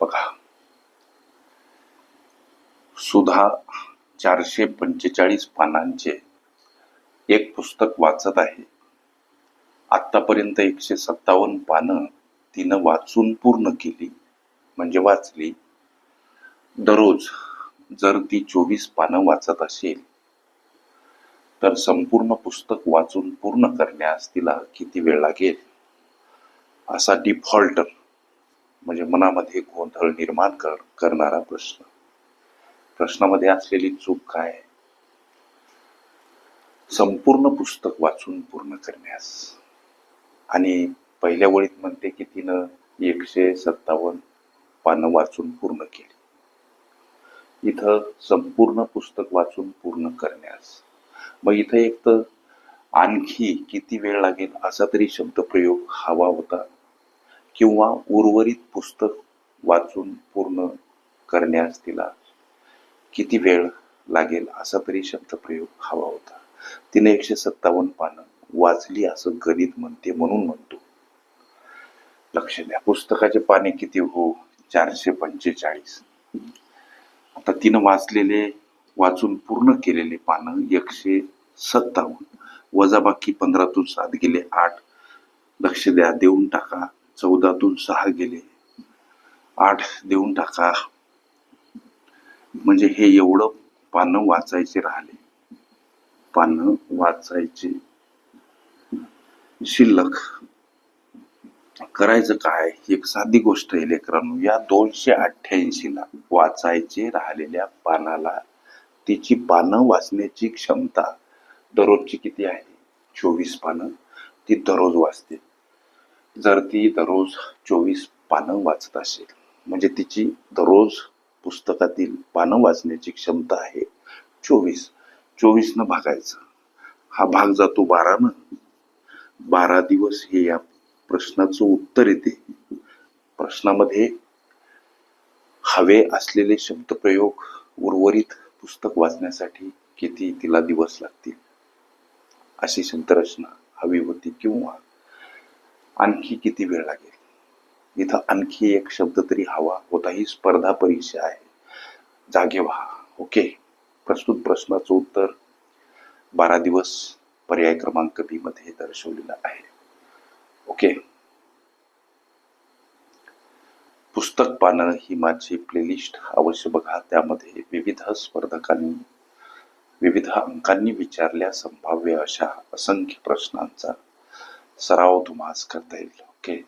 बघा. सुधा चारशे पंचेचाळीस पानांचे एक पुस्तक वाचत आहे. आतापर्यंत एकशे सत्तावन्न पानं तिनं वाचून पूर्ण केली म्हणजे वाचली. दररोज जर ती चोवीस पानं वाचत असेल तर संपूर्ण पुस्तक वाचून पूर्ण करण्यास तिला किती वेळ लागेल? असा डिफॉल्टर म्हणजे मनामध्ये गोंधळ निर्माण कर करणारा प्रश्न. प्रश्नामध्ये असलेली चूक काय? संपूर्ण पुस्तक वाचून पूर्ण करण्यास. आणि पहिल्या वळीत म्हणते की तिनं एकशे सत्तावन्न पानं वाचून पूर्ण केली. इथं संपूर्ण पुस्तक वाचून पूर्ण करण्यास. मग इथं एक तर आणखी किती वेळ लागेल असा तरी शब्दप्रयोग हवा होता. किंवा उर्वरित पुस्तक वाचून पूर्ण करण्यास तिला किती वेळ लागेल असा तरी शब्दप्रयोग हवा होता. तिने एकशे सत्तावन्न पानं वाचली असं गणित म्हणते म्हणून म्हणतो. लक्ष द्या पुस्तकाचे पाने किती हो? चारशे पंचेचाळीस. आता तिनं वाचलेले वाचून पूर्ण केलेले पानं एकशे सत्तावन्न. वजाबाकी पंधरातून सात गेले आठ. लक्ष द्या देऊन टाका. चौदातून सहा गेले. आठ देऊन टाका. म्हणजे हे एवढं पानं वाचायचे राहिले. पानं वाचायचे. शिल्लक. करायचं काय? एक साधी गोष्ट आहे लेकरांनो. या दोनशे अठ्ठ्याऐंशीला वाचायचे राहिलेल्या पानाला तिची पानं वाचण्याची क्षमता दररोजची किती आहे? चोवीस पानं ती दररोज वाचते. जर ती दररोज चोवीस पानं वाचत असेल म्हणजे तिची दररोज पुस्तकातील पानं वाचण्याची क्षमता आहे चोवीस. चोवीसनं भागायचं. हा भाग जातो बारानं. बारा दिवस हे या प्रश्नाचं उत्तर येते. प्रश्नामध्ये हवे असलेले शब्दप्रयोग उर्वरित पुस्तक वाचण्यासाठी किती तिला दिवस लागतील? अशी शब्दरचना हवी होती किंवा आणखी किती वेळ लागेल? इथं आणखी एक शब्द तरी हवा होता ही स्पर्धा परीक्षा आहे. जागे व्हा ओके? प्रस्तुत प्रश्नाचं उत्तर बारा दिवस पर्याय क्रमांक बी मध्ये दर्शवलेलं आहे. ओके? पुस्तक पानं ही माझी प्लेलिस्ट अवश्य बघा. त्यामध्ये विविध स्पर्धकांनी विविध अंकांनी विचारल्या संभाव्य अशा असंख्य प्रश्नांचा sarà automatic cartello, ok?